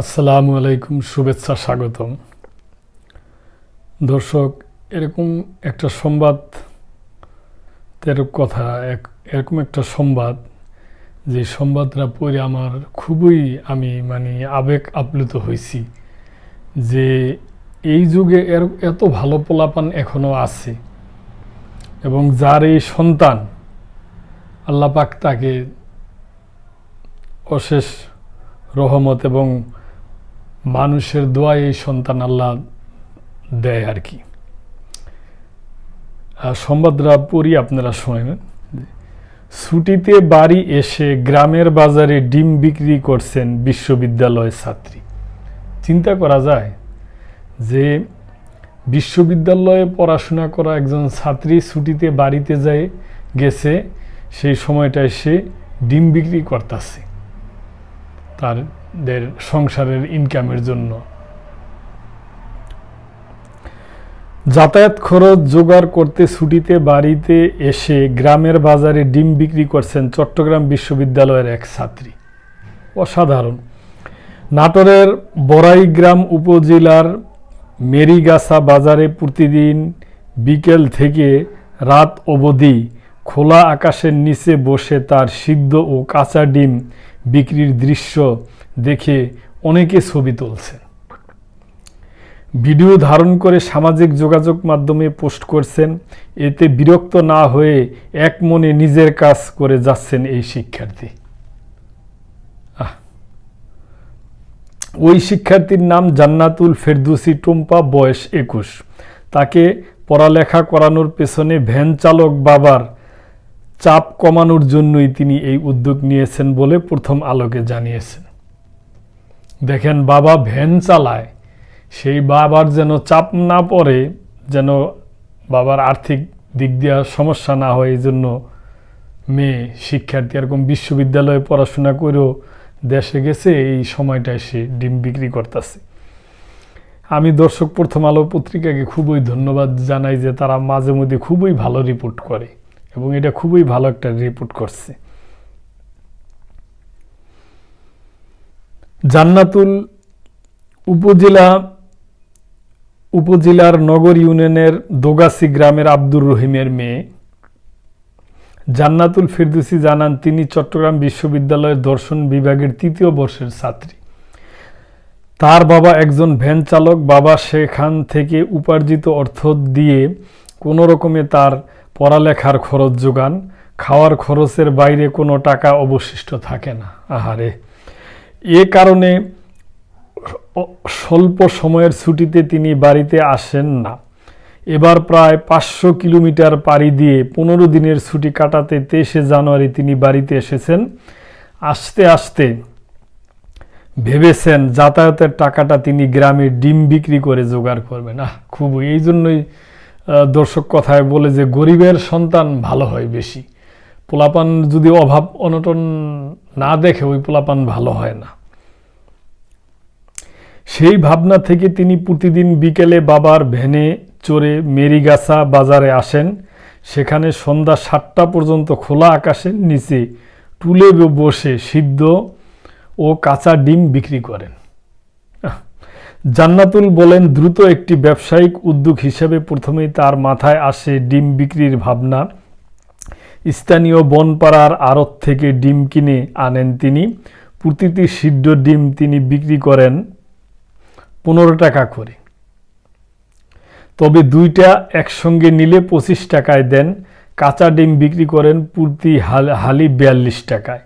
আসসালামু আলাইকুম, শুভেচ্ছা, স্বাগতম। দর্শক, এরকম একটা সংবাদ এর কথা, এক, এরকম একটা সংবাদ, যে সংবাদটা পড়ে আমার খুবই আমি মানে আবেগ আপ্লুত হয়েছি যে এই যুগে এর এত ভালো পোলাপান এখনও আছে এবং যার এই সন্তান আল্লাপাক তাকে অশেষ রহমত এবং মানুষের দোয়ায় এই সন্তান আল্লাহ দেয় আর কি। সংবাদরা পড়ি আপনারা শোনেন ছুটিতে বাড়ি এসে গ্রামের বাজারে ডিম বিক্রি করছেন বিশ্ববিদ্যালয় ছাত্রী। চিন্তা করা যায় যে বিশ্ববিদ্যালয়ে পড়াশোনা করা একজন ছাত্রী ছুটিতে বাড়িতে যায়, গেছে, সেই সময়টায় সে ডিম বিক্রি করতেছে। তাদের সংসারের ইনকামের জন্য। যাতায়াত খরচ জোগাড় করতে ছুটিতে বাড়িতে এসে গ্রামের বাজারে ডিম বিক্রি করছেন চট্টগ্রাম বিশ্ববিদ্যালয়ের এক ছাত্রী। অসাধারণ। নাটোরের বড়াইগ্রাম উপজেলার মেরিগাছা বাজারে প্রতিদিন বিকেল থেকে রাত অবধি খোলা আকাশের নিচে বসে তার সিদ্ধ ও কাঁচা ডিম বিক্রির দৃশ্য দেখে অনেকে ছবি তুলছেন ভিডিও ধারণ করে সামাজিক যোগাযোগ মাধ্যমে পোস্ট করছেন, এতে বিরক্ত না হয়ে এক মনে নিজের কাজ করে যাচ্ছেন এই শিক্ষার্থী। ওই শিক্ষার্থীর নাম জান্নাতুল ফেরদুসি টুম্পা, বয়স একুশ। তাকে পড়ালেখা করানোর পেছনে ভ্যান চালক বাবার চাপ কমানোর জন্যই তিনি এই উদ্যোগ নিয়েছেন বলে প্রথম আলোকে জানিয়েছেন। দেখেন বাবা ভ্যান চালায়, সেই বাবার যেন চাপ না পড়ে, যেন বাবার আর্থিক দিক দিয়ে সমস্যা না হয়, এই জন্য মেয়ে শিক্ষার্থী এরকম বিশ্ববিদ্যালয়ে পড়াশোনা করেও দেশে গেছে, এই সময়টায় সে ডিম বিক্রি করতেছে। আমি দর্শক প্রথম আলো পত্রিকাকে খুবই ধন্যবাদ জানাই যে তারা মাঝে মধ্যে খুবই ভালো রিপোর্ট করে। এবং এটা খুবই ভালো একটা রিপোর্ট করছে। জান্নাতুল উপজেলা, উপজেলার নগর ইউনিয়নের দোগাসি গ্রামের আব্দুর রহিমের মেয়ে। জান্নাতুল ফিরদুসি জানান, তিনি চট্টগ্রাম বিশ্ববিদ্যালয়ের দর্শন বিভাগের তৃতীয় বর্ষের ছাত্রী। তার বাবা একজন ভ্যান চালক। বাবা সেখান থেকে উপার্জিত অর্থ দিয়ে কোনো রকমে তার পড়ালেখার খরচ যোগান, খাওয়ার খরচের বাইরে কোনো টাকা অবশিষ্ট থাকে না। আহারে, এ কারণে স্বল্প সময়ের ছুটিতে তিনি বাড়িতে আসেন না। এবার প্রায় পাঁচশো কিলোমিটার পাড়ি দিয়ে পনেরো দিনের ছুটি কাটাতে তেইশে জানুয়ারি তিনি বাড়িতে এসেছেন। আসতে আসতে ভেবেছেন যাতায়াতের টাকাটা তিনি গ্রামে ডিম বিক্রি করে জোগাড় করবেন। আহ খুব এই জন্যই দর্শক কথায় বলে যে গরিবের সন্তান ভালো হয় বেশি। পোলাপান যদি অভাব অনটন না দেখে, ওই পোলাপান ভালো হয় না। সেই ভাবনা থেকে তিনি প্রতিদিন বিকেলে বাবার ভ্যানে চড়ে মেরিগাছা বাজারে আসেন। সেখানে সন্ধ্যা সাতটা পর্যন্ত খোলা আকাশের নিচে টুলে বসে সিদ্ধ ও কাঁচা ডিম বিক্রি করেন। জান্নাতুল বলেন, দ্রুত একটি ব্যবসায়িক উদ্যোগ হিসেবে প্রথমেই তার মাথায় আসে ডিম বিক্রির ভাবনা। স্থানীয় বনপাড়ার আড়ত থেকে ডিম কিনে আনেন তিনি। প্রতিটি সিদ্ধ ডিম তিনি বিক্রি করেন পনেরো টাকা করে। তবে দুইটা একসঙ্গে নিলে পঁচিশ টাকায় দেন। কাঁচা ডিম বিক্রি করেন প্রতি হালি বিয়াল্লিশ টাকায়।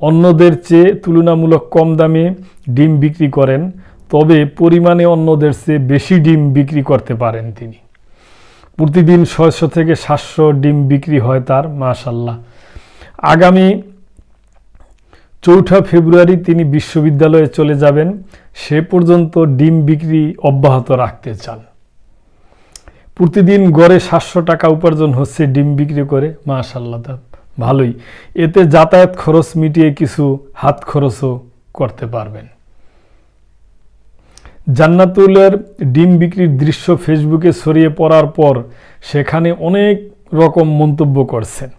অন্যদের চেয়ে তুলনামূলক কম দামে ডিম বিক্রি করেন। তবে পরিমাণে অন্যদের চেয়ে বেশি ডিম বিক্রি করতে পারেন তিনি। প্রতিদিন ছয়শো থেকে সাতশো ডিম বিক্রি হয় তার মাশাল্লাহ আগামী চৌঠা ফেব্রুয়ারি তিনি বিশ্ববিদ্যালয়ে চলে যাবেন। সে পর্যন্ত ডিম বিক্রি অব্যাহত রাখতে চান। প্রতিদিন গড়ে সাতশো টাকা উপার্জন হচ্ছে ডিম বিক্রি করে মাশাল্লাহ ভালোই। এতে যাতায়াত খরচ মিটিয়ে কিছু হাত খরচও করতে পারবেন। জান্নাতুলের ডিম বিক্রির দৃশ্য ফেসবুকে ছড়িয়ে পড়ার পর সেখানে অনেক রকম মন্তব্য করছেন।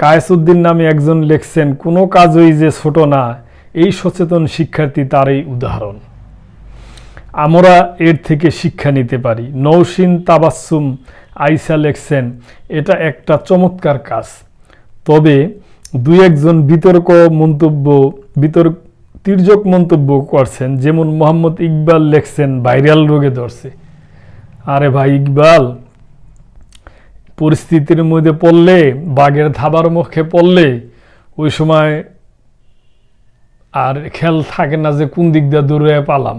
কায়েসুদ্দিন নামে একজন লেখছেন, কোনো কাজই যে ছোট না, এই সচেতন শিক্ষার্থী তারই উদাহরণ। আমরা এর থেকে শিক্ষা নিতে পারি। নৌসিন তাবাসুম আইসা লেখছেন, এটা একটা চমৎকার কাজ। তবে দুই একজন বিতর্ক মন্তব্য, বিতর্ক তির্যক মন্তব্য করছেন, যেমন মোহাম্মদ ইকবাল লেখছেন, ভাইরাল রোগে ধরছে। আরে ভাই ইকবাল, পরিস্থিতির মধ্যে পড়লে, বাঘের ধাবার মুখে পড়লে, ওই সময় আর খেয়াল থাকে না যে কোন দিক দিয়ে দৌড়ে পালাম।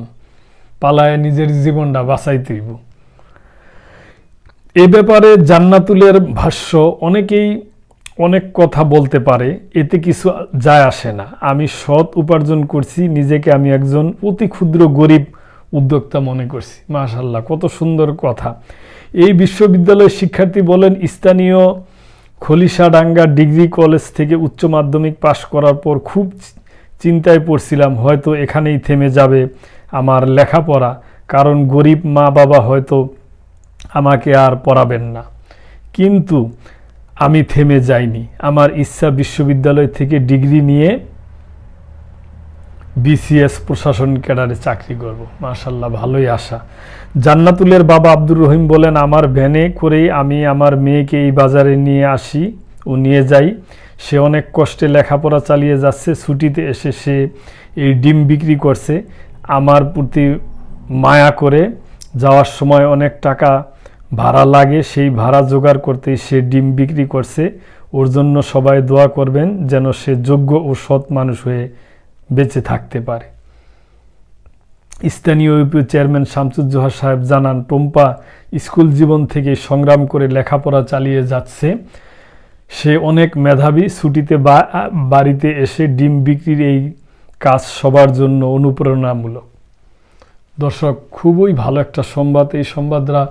পালায় নিজের জীবনটা বাঁচাইতেইব এ ব্যাপারে জান্নাতুলের ভাষ্য, অনেকেই অনেক কথা বলতে পারে, এতে কিছু যায় আসে না। আমি সৎ উপার্জন করছি, নিজেকে আমি একজন অতি ক্ষুদ্র গরিব উদ্যোক্তা মনে করছি। মাশাল্লাহ কত সুন্দর কথা। এই বিশ্ববিদ্যালয়ের শিক্ষার্থী বলেন, স্থানীয় খলিশাডাঙ্গা ডিগ্রি কলেজ থেকে উচ্চ মাধ্যমিক পাশ করার পর খুব চিন্তায় পড়ছিলাম, হয়তো এখানেই থেমে যাবে আমার লেখাপড়া, কারণ গরিব মা বাবা হয়তো আমাকে আর পড়াবেন না। কিন্তু আমি থেমে যাইনি। আমার ইচ্ছা বিশ্ববিদ্যালয় থেকে ডিগ্রি নিয়ে বিসিএস প্রশাসন ক্যাডারে চাকরি করব। মাশাল্লাহ ভালোই আশা। জান্নাতুলের বাবা আব্দুর রহিম বলেন, আমার ভ্যানে করেই আমি আমার মেয়েকে এই বাজারে নিয়ে আসি ও নিয়ে যাই। সে অনেক কষ্টে লেখাপড়া চালিয়ে যাচ্ছে, ছুটিতে এসে সে এই ডিম বিক্রি করছে। আমার প্রতি মায়া করে যাওয়ার সময় অনেক টাকা ভাড়া লাগে, সেই ভাড়া জোগাড় করতেই সে ডিম বিক্রি করছে। ওর জন্য সবাই দোয়া করবেন যেন সে যোগ্য ও সৎ মানুষ হয়ে বেঁচে থাকতে পারে। স্থানীয় ইউপি চেয়ারম্যান শামসুজ্জোহা সাহেব জানান, টম্পা স্কুল জীবন থেকে সংগ্রাম করে লেখাপড়া চালিয়ে যাচ্ছে। সে অনেক মেধাবী, ছুটিতে বা, বাড়িতে এসে ডিম বিক্রির এই কাজ সবার জন্য অনুপ্রেরণামূলক। দর্শক, খুবই ভালো একটা সংবাদ। এই সংবাদরা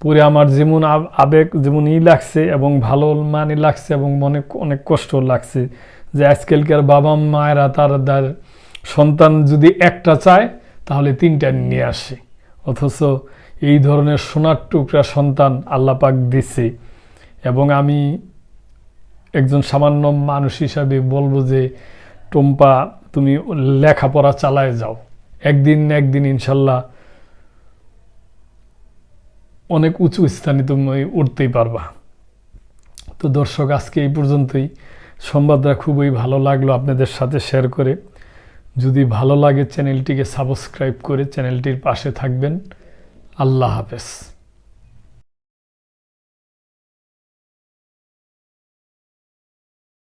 পড়ে আমার যেমন আব- আবেগ যেমন ই লাগছে এবং ভালো মানে লাগছে এবং মনে অনেক কষ্ট লাগছে যে আজকালকার বাবা মায়েরা তার সন্তান যদি একটা চায়, তাহলে তিনটা নিয়ে আসে। অথচ এই ধরনের সোনার টুকরা সন্তান আল্লাপাক দিচ্ছে এবং আমি একজন সামান্য মানুষ হিসাবে বলব যে, টম্পা, তুমি লেখাপড়া চালায় যাও। একদিন একদিন ইনশাল্লাহ অনেক উঁচু স্থানে তুমি উঠতেই পারবা। তো দর্শক, আজকে এই পর্যন্তই। সংবাদটা খুবই ভালো লাগল আপনাদের সাথে শেয়ার করে। যদি ভালো লাগে চ্যানেলটিকে সাবস্ক্রাইব করে চ্যানেলটির পাশে থাকবেন। আল্লাহ হাফেজ।